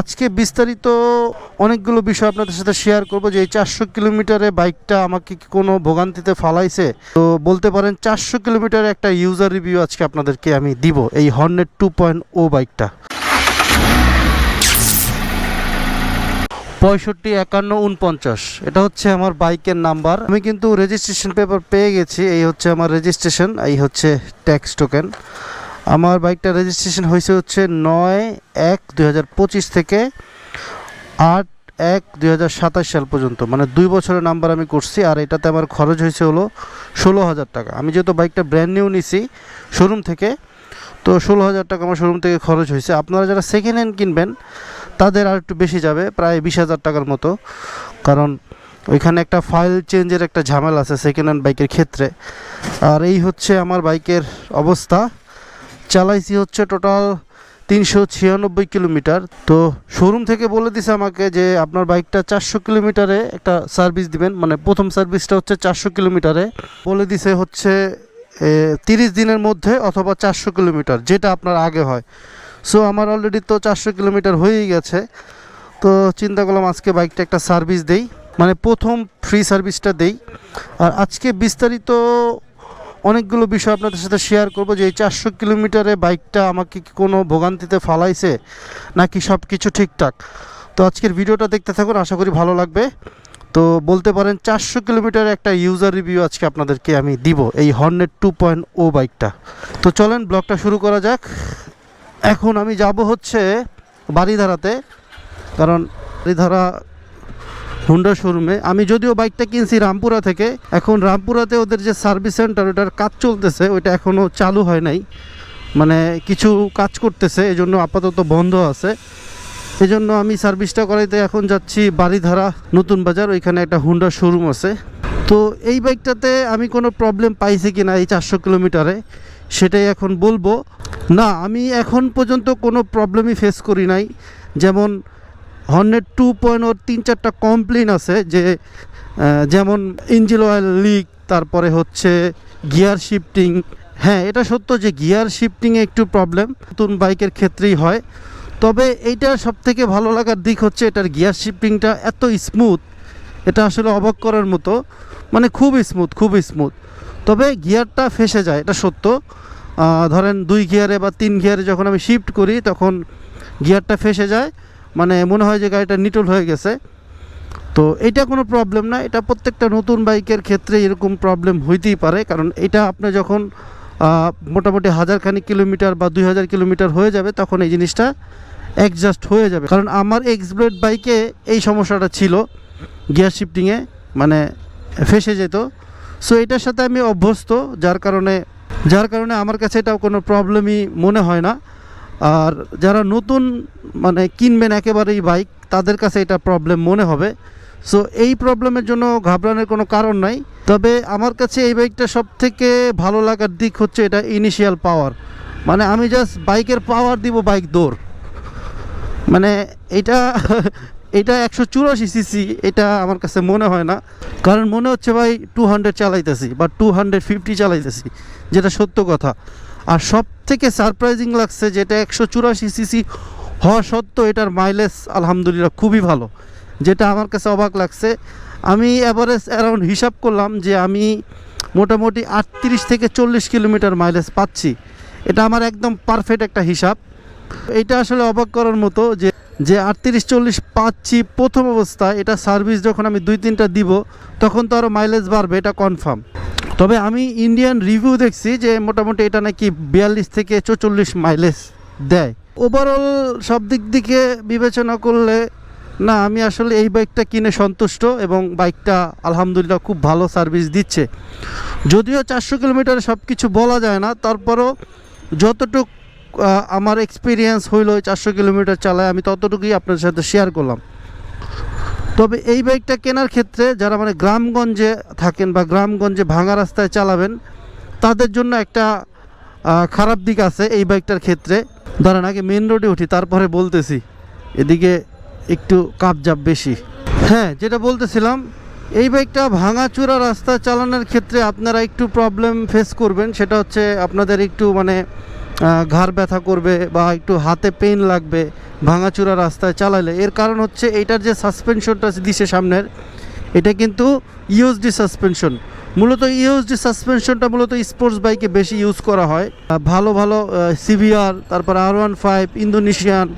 আজকে বিস্তারিত অনেকগুলো বিষয় আপনাদের সাথে শেয়ার করব যে এই চারশো কিলোমিটারে বাইকটা আমাকে কোনো ভোগান্তিতে ফালাইছে? তো বলতে পারেন চারশো কিলোমিটার একটা ইউজার রিভিউ আজকে আপনাদেরকে আমি দিব এই হর্নেট টু পয়েন্ট ও বাইকটা পঁয়ষট্টি, একান্ন, উনপঞ্চাশ। এটা হচ্ছে আমার বাইকের নাম্বার আমি কিন্তু রেজিস্ট্রেশন পেপার পেয়ে গেছি। এই হচ্ছে আমার রেজিস্ট্রেশন এই হচ্ছে ট্যাক্স টোকেন আমার বাইকটা রেজিস্ট্রেশন হয়েছে হচ্ছে নয় এক দুই থেকে আট এক দুই সাল পর্যন্ত। মানে দুই বছরের নাম্বার আমি করছি আর এটাতে আমার খরচ হয়েছে হলো ষোলো হাজার টাকা। আমি যেহেতু বাইকটা ব্র্যান্ড নিউ নিছি শোরুম থেকে, তো ষোলো হাজার টাকা আমার শোরুম থেকে খরচ হয়েছে। আপনারা যারা সেকেন্ড হ্যান্ড কিনবেন, তাদের আর একটু বেশি যাবে, প্রায় বিশ হাজার টাকার মতো। কারণ ওইখানে একটা ফাইল চেঞ্জের একটা ঝামেলা আছে সেকেন্ড হ্যান্ড বাইকের ক্ষেত্রে। আর এই হচ্ছে আমার বাইকের অবস্থা। চালাইছি হচ্ছে টোটাল তিনশো ছিয়ানব্বই কিলোমিটার। তো শোরুম থেকে বলে দিছে আমাকে যে আপনার বাইকটা চারশো কিলোমিটারে একটা সার্ভিস দিবেন। মানে প্রথম সার্ভিসটা হচ্ছে চারশো কিলোমিটারে। বলে দিছে হচ্ছে তিরিশ দিনের মধ্যে অথবা চারশো কিলোমিটার, যেটা আপনার আগে হয়। সো আমার অলরেডি তো চারশো কিলোমিটার হয়েই গেছে। তো চিন্তা করলাম আজকে বাইকটা একটা সার্ভিস দেই। মানে প্রথম ফ্রি সার্ভিসটা দেই। আর আজকে বিস্তারিত অনেকগুলো বিষয় আপনাদের সাথে শেয়ার করব যে এই চারশো কিলোমিটারে বাইকটা আমাকে কি কোনো ভোগান্তিতে ফালাইছে নাকি সব কিছু ঠিকঠাক? তো আজকের ভিডিওটা দেখতে থাকুন, আশা করি ভালো লাগবে। তো বলতে পারেন চারশো কিলোমিটার একটা ইউজার রিভিউ আজকে আপনাদেরকে আমি দিব এই হর্নেট টু পয়েন্ট ও বাইকটা তো চলেন, ব্লগটা শুরু করা যাক। এখন আমি যাব হচ্ছে বাড়িধারাতে কারণ বাড়িধারা হুন্ডা শোরুমে আমি যদিও বাইকটা কিনছি রামপুরা থেকে, এখন রামপুরাতে ওদের যে সার্ভিস সেন্টার ওটার কাজ চলতেছে, ওইটা এখনও চালু হয় নাই। মানে কিছু কাজ করতেছে এই জন্য আপাতত বন্ধ আছে। এই জন্য আমি সার্ভিসটা করাইতে এখন যাচ্ছি বাড়িধারা নতুন বাজার, ওইখানে একটা হুন্ডা শোরুম আছে। তো এই বাইকটাতে আমি কোনো প্রবলেম পাইছি কি না এই চারশো কিলোমিটারে, সেটাই এখন বলব। না, আমি এখন পর্যন্ত কোনো প্রবলেমই ফেস করি নাই। যেমন হর্নেট টু পয়েন্ট ওর তিন চারটা কমপ্লেন আছে যে যেমন ইঞ্জিন অয়েল লিক, তারপরে হচ্ছে গিয়ার শিফটিং। হ্যাঁ এটা সত্য যে গিয়ার শিফটিংয়ে একটু প্রবলেম, নতুন বাইকের ক্ষেত্রেই হয়। তবে এইটা সব থেকে ভালো লাগার দিক হচ্ছে এটার গিয়ার শিফটিংটা এত স্মুথ, এটা আসলে অবাক করার মতো। মানে খুব স্মুথ খুব স্মুথ। তবে গিয়ারটা ফেসে যায়, এটা সত্য। ধরেন দুই গিয়ারে বা তিন গিয়ারে যখন আমি শিফট করি, তখন গিয়ারটা ফেসে যায়। মানে মনে হয় যে গাড়িটা নিটল হয়ে গেছে। তো এটা কোনো প্রবলেম না, এটা প্রত্যেকটা নতুন বাইকের ক্ষেত্রে এরকম প্রবলেম হইতেই পারে। কারণ এটা আপনি যখন মোটামুটি হাজার খানিক কিলোমিটার বা দুই হাজার কিলোমিটার হয়ে যাবে, তখন এই জিনিসটা অ্যাডজাস্ট হয়ে যাবে। কারণ আমার এক্সব্লেড বাইকে এই সমস্যাটা ছিল গিয়ার শিফটিংয়ে মানে ফেসে যেত। সো এটার সাথে আমি অভ্যস্ত, যার কারণে যার কারণে আমার কাছে এটাও কোনো প্রবলেমই মনে হয় না। আর যারা নতুন মানে কিনবেন একেবারেই বাইক, তাদের কাছে এটা প্রবলেম মনে হবে। সো এই প্রবলেমের জন্য ঘাবড়ানোর কোনো কারণ নাই। তবে আমার কাছে এই বাইকটা সব থেকে ভালো লাগার দিক হচ্ছে এটা ইনিশিয়াল পাওয়ার মানে আমি জাস্ট বাইকের পাওয়ার দিব বাইক দৌড়। মানে এটা এটা একশো চুরাশি সিসি এটা আমার কাছে মনে হয় না। কারণ মনে হচ্ছে ভাই টু হান্ড্রেড চালাইতেছি বা টু হান্ড্রেড ফিফটি চালাইতেছি, যেটা সত্য কথা। আর সব থেকে সারপ্রাইজিং লাগছে যেটা একশো চুরাশি সিসি হওয়া সত্ত্বেও এটার মাইলেজ আলহামদুলিল্লাহ খুবই ভালো। যেটা আমার কাছে অবাক লাগছে। আমি অ্যাভারেজ অ্যারাউন্ড হিসাব করলাম যে আমি মোটামুটি আটত্রিশ থেকে চল্লিশ কিলোমিটার মাইলেজ পাচ্ছি। এটা আমার একদম পারফেক্ট একটা হিসাব। এটা আসলে অবাক করার মতো যে যে আটত্রিশ, চল্লিশ পাচ্ছি প্রথম অবস্থায় এটা সার্ভিস যখন আমি দুই তিনটা দিব, তখন তো আরও মাইলেজ বাড়বে, এটা কনফার্ম তবে আমি ইন্ডিয়ান রিভিউ দেখছি যে মোটামুটি এটা নাকি বিয়াল্লিশ থেকে চৌচল্লিশ মাইলেজ দেয়। ওভারঅল সব দিক দিকে বিবেচনা করলে, না, আমি আসলে এই বাইকটা কিনে সন্তুষ্ট এবং বাইকটা আলহামদুলিল্লাহ খুব ভালো সার্ভিস দিচ্ছে। যদিও চারশো কিলোমিটারে সব কিছু বলা যায় না, তারপরও যতটুক আমার এক্সপিরিয়েন্স হইল চারশো কিলোমিটার চালায়। আমি ততটুকুই আপনার সাথে শেয়ার করলাম। তবে এই বাইকটা কেনার ক্ষেত্রে যারা মানে গ্রামগঞ্জে থাকেন বা গ্রামগঞ্জে ভাঙা রাস্তায় চালাবেন, তাদের জন্য একটা খারাপ দিক আছে এই বাইকটার ক্ষেত্রে। ধরেন আগে মেন রোডে উঠি, তারপরে বলতেছি। এদিকে একটু কাপজাপ বেশি। হ্যাঁ যেটা বলতেছিলাম, এই বাইকটা ভাঙাচোরা রাস্তা চালানোর ক্ষেত্রে আপনারা একটু প্রবলেম ফেস করবেন। সেটা হচ্ছে আপনাদের একটু মানে ঘাড় ব্যথা করবে বা একটু হাতে পেন লাগবে, ভাঙাচুরা রাস্তায় চালালে। এর কারণ হচ্ছে এটার যে সাসপেনশনটা দিছে সামনের, এটা কিন্তু ইউএসডি সাসপেনশন মূলত ইউএসডি সাসপেনশনটা মূলত স্পোর্টস বাইকে বেশি ইউজ করা হয়। ভালো ভালো সিভিআর তারপর আর ওয়ান ফাইভ ইন্দোনেশিয়ান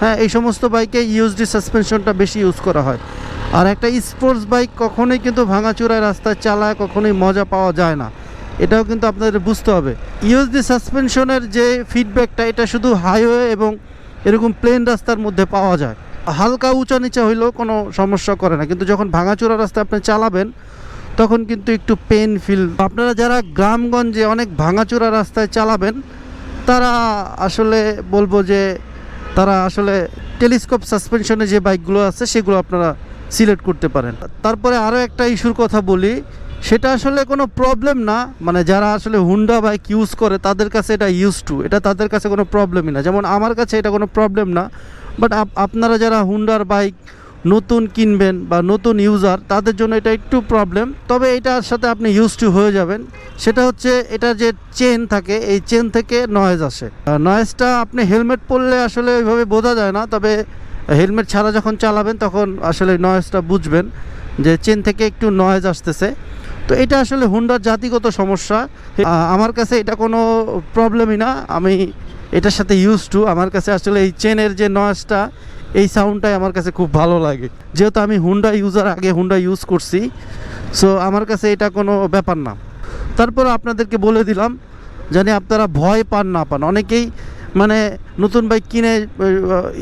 হ্যাঁ এই সমস্ত বাইকে ইউএসডি সাসপেনশনটা বেশি ইউজ করা হয়। আর একটা স্পোর্টস বাইক কখনোই কিন্তু ভাঙাচোরায় রাস্তায় চালায়, কখনোই মজা পাওয়া যায় না। এটাও কিন্তু আপনাদের বুঝতে হবে। ইউএসডি সাসপেনশনের যে ফিডব্যাকটা এটা শুধু হাইওয়ে এবং এরকম প্লেন রাস্তার মধ্যে পাওয়া যায়। হালকা উঁচা নিচা হইলেও কোনো সমস্যা করে না। কিন্তু যখন ভাঙাচোরা রাস্তা আপনি চালাবেন, তখন কিন্তু একটু পেন ফিল আপনারা যারা গ্রামগঞ্জে অনেক ভাঙাচোরা রাস্তায় চালাবেন, তারা আসলে বলব যে, তারা আসলে টেলিস্কোপ সাসপেনশনে যে বাইকগুলো আছে, সেগুলো আপনারা সিলেক্ট করতে পারেন। তারপরে আরও একটা ইস্যুর কথা বলি। সেটা আসলে কোনো প্রবলেম না। মানে যারা আসলে হুন্ডা বাইক ইউজ করে, তাদের কাছে এটা ইউজ টু এটা তাদের কাছে কোনো প্রবলেমই না। যেমন আমার কাছে এটা কোনো প্রবলেম না। বাট আপনারা যারা হুন্ডার বাইক নতুন কিনবেন বা নতুন ইউজার তাদের জন্য এটা একটু প্রবলেম তবে এটার সাথে আপনি ইউজ টু হয়ে যাবেন। সেটা হচ্ছে এটা যে চেন থাকে, এই চেন থেকে নয়েজ আসে। নয়েজটা আপনি হেলমেট পরলে আসলে ওইভাবে বোঝা যায় না। তবে হেলমেট ছাড়া যখন চালাবেন, তখন আসলে নয়েজটা বুঝবেন যে চেন থেকে একটু নয়েজ আসতেছে। তো এটা আসলে হুন্ডার জাতিগত সমস্যা। আমার কাছে এটা কোনো প্রবলেমই না। আমি এটার সাথে ইউজ টু আমার কাছে আসলে এই চেনের যে নয়েজটা এই সাউন্ডটাই আমার কাছে খুব ভালো লাগে। যেহেতু আমি হুন্ডা ইউজার আগে হুন্ডা ইউজ করছি। সো আমার কাছে এটা কোনো ব্যাপার না। তারপর আপনাদেরকে বলে দিলাম, জানি আপনারা ভয় পান না পান। অনেকেই মানে নতুন বাইক কিনে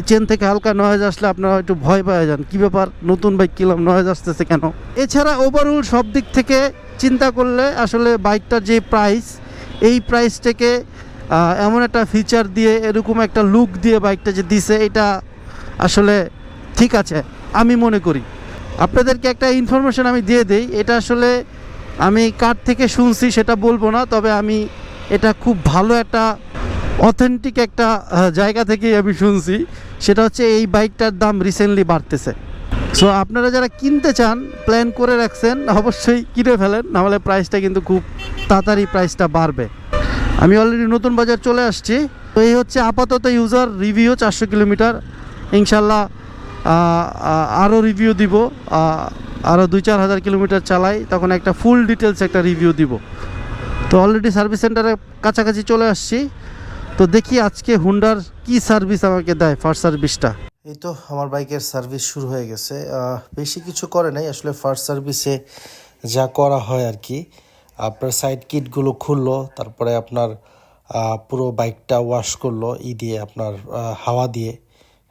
চেন থেকে হালকা নয়েজ আসলে আপনারা একটু ভয় পেয়ে যান। কী ব্যাপার? নতুন বাইক কিনলাম নয়েজ আসতেছে কেন? এছাড়া ওভারঅল সব দিক থেকে চিন্তা করলে আসলে বাইকটার যে প্রাইস এই প্রাইসটাকে এমন একটা ফিচার দিয়ে, এরকম একটা লুক দিয়ে বাইকটা যে দিছে, এটা আসলে ঠিক আছে, আমি মনে করি। আপনাদেরকে একটা ইনফরমেশন আমি দিয়ে দিই, এটা আসলে আমি কার থেকে শুনছি সেটা বলব না, তবে আমি এটা খুব ভালো একটা অথেন্টিক একটা জায়গা থেকেই আমি শুনছি। সেটা হচ্ছে এই বাইকটার দাম রিসেন্টলি বাড়তেছে। সো আপনারা যারা কিনতে চান প্ল্যান করে রাখছেন, অবশ্যই কিনে ফেলেন, নাহলে প্রাইসটা কিন্তু খুব তাড়াতাড়ি প্রাইসটা বাড়বে। আমি অলরেডি নতুন বাজার চলে আসছি। তো এই হচ্ছে আপাতত ইউজার রিভিউ চারশো কিলোমিটার। ইনশাল্লাহ আরও রিভিউ দিব। আরও দুই চার হাজার কিলোমিটার চালাই, তখন একটা ফুল ডিটেলস একটা রিভিউ দিব। তো অলরেডি সার্ভিস সেন্টারের কাছাকাছি চলে আসছি। তো দেখি আজকে হুন্ডার কি সার্ভিস আমাকে দেয় ফার্স্ট সার্ভিসটা এই তো আমার বাইকের সার্ভিস শুরু হয়ে গেছে। বেশি কিছু করে নাই, আসলে ফার্স্ট সার্ভিসে যা করা হয় আর কি। আপনার সাইড কিটগুলো খুললো, তারপরে আপনার পুরো বাইকটা ওয়াশ করল, ই দিয়ে আপনার হাওয়া দিয়ে।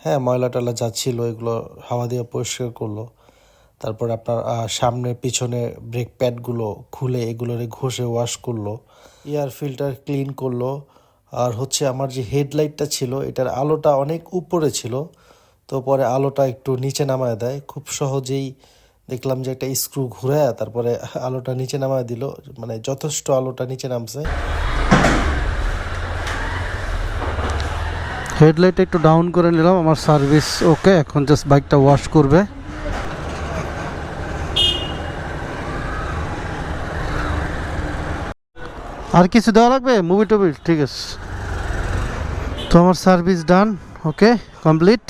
হ্যাঁ ময়লা টয়লা যা ছিল, এগুলো হাওয়া দিয়ে পরিষ্কার করল। তারপরে আপনার সামনে পিছনে ব্রেক প্যাডগুলো খুলে এগুলোরে ঘষে ওয়াশ করল। এয়ার ফিল্টার ক্লিন করল। আর হচ্ছে আমার যে হেডলাইটটা ছিল, এটার আলোটা অনেক উপরে ছিল। তো পরে আলোটা একটু নিচে নামায় দেয়। খুব সহজেই দেখলাম যে একটা স্ক্রু ঘুরায় তারপরে আলোটা নিচে নামায় দিল। মানে যথেষ্ট আলোটা নিচে নামছে। হেডলাইট একটু ডাউন করে নিলাম। আমার সার্ভিস ওকে এখন জাস্ট বাইকটা ওয়াশ করবে। আর কিছু দেওয়া লাগবে? মুভি টুভি, ঠিক আছে। তো আমার সার্ভিস ডান ওকে কমপ্লিট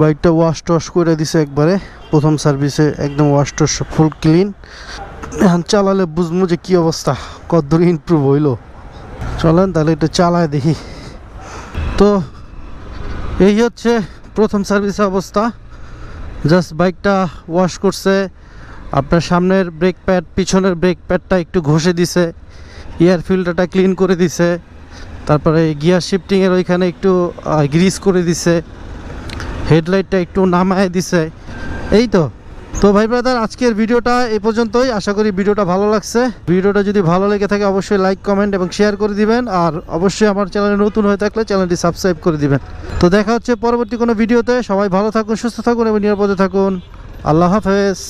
বাইকটা ওয়াশ টশ করে দিছে একবারে। প্রথম সার্ভিসে একদম ওয়াশ টশ ফুল ক্লিন এখন চালালে বুঝব যে কী অবস্থা, কতদূর ইমপ্রুভ হইল। চলেন তাহলে একটু চালায় দেখি। তো এই হচ্ছে প্রথম সার্ভিসের অবস্থা। জাস্ট বাইকটা ওয়াশ করছে। আপনার সামনের ব্রেক প্যাড পিছনের ব্রেক প্যাডটা একটু ঘষে দিছে এয়ার ফিল্টারটা ক্লিন করে দিছে, তারপরে গিয়ার শিফটিংয়ের ওইখানে একটু গ্রিস করে দিছে হেডলাইটটা একটু নামায় দিছে, এই তো। তো ভাই ব্রাদার আজকের ভিডিওটা এ পর্যন্তই। আশা করি ভিডিওটা ভালো লাগছে। ভিডিওটা যদি ভালো লেগে থাকে, অবশ্যই লাইক কমেন্ট এবং শেয়ার করে দিবেন। আর অবশ্যই আমার চ্যানেলে নতুন হয়ে থাকলে চ্যানেলটি সাবস্ক্রাইব করে দিবেন। তো দেখা হচ্ছে পরবর্তী কোনো ভিডিওতে। সবাই ভালো থাকুন, সুস্থ থাকুন এবং নিরাপদে থাকুন। আল্লাহ হাফেজ।